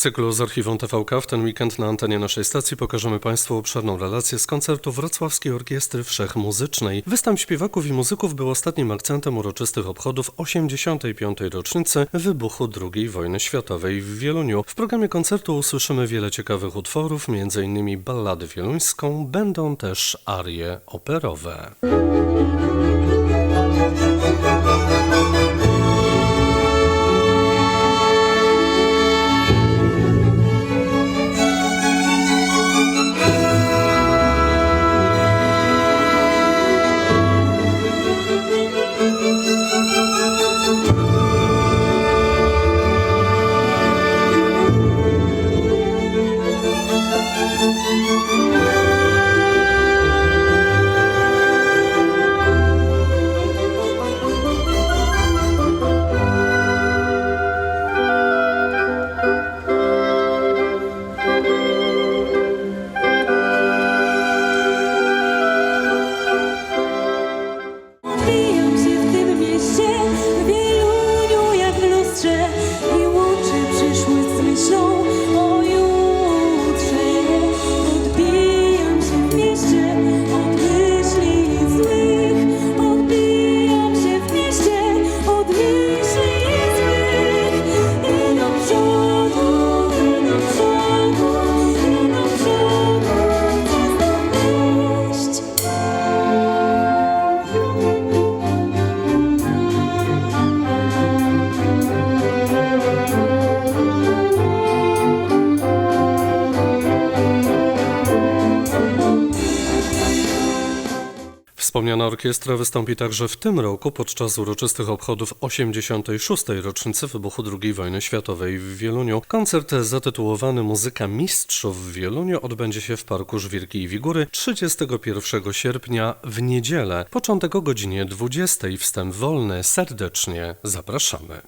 cyklu z archiwum TVK w ten weekend na antenie naszej stacji pokażemy Państwu obszerną relację z koncertu Wrocławskiej Orkiestry Wszechmuzycznej. Występ śpiewaków i muzyków był ostatnim akcentem uroczystych obchodów 85. rocznicy wybuchu II wojny światowej w Wieluniu. W programie koncertu usłyszymy wiele ciekawych utworów, m.in. balladę wieluńską, będą też arie operowe. Odbijam Wspomniana orkiestra wystąpi także w tym roku podczas uroczystych obchodów 86. rocznicy wybuchu II wojny światowej w Wieluniu. Koncert zatytułowany Muzyka Mistrzów w Wieluniu odbędzie się w Parku Żwirki i Wigury 31 sierpnia w niedzielę. Początek o godzinie 20. Wstęp wolny. Serdecznie zapraszamy.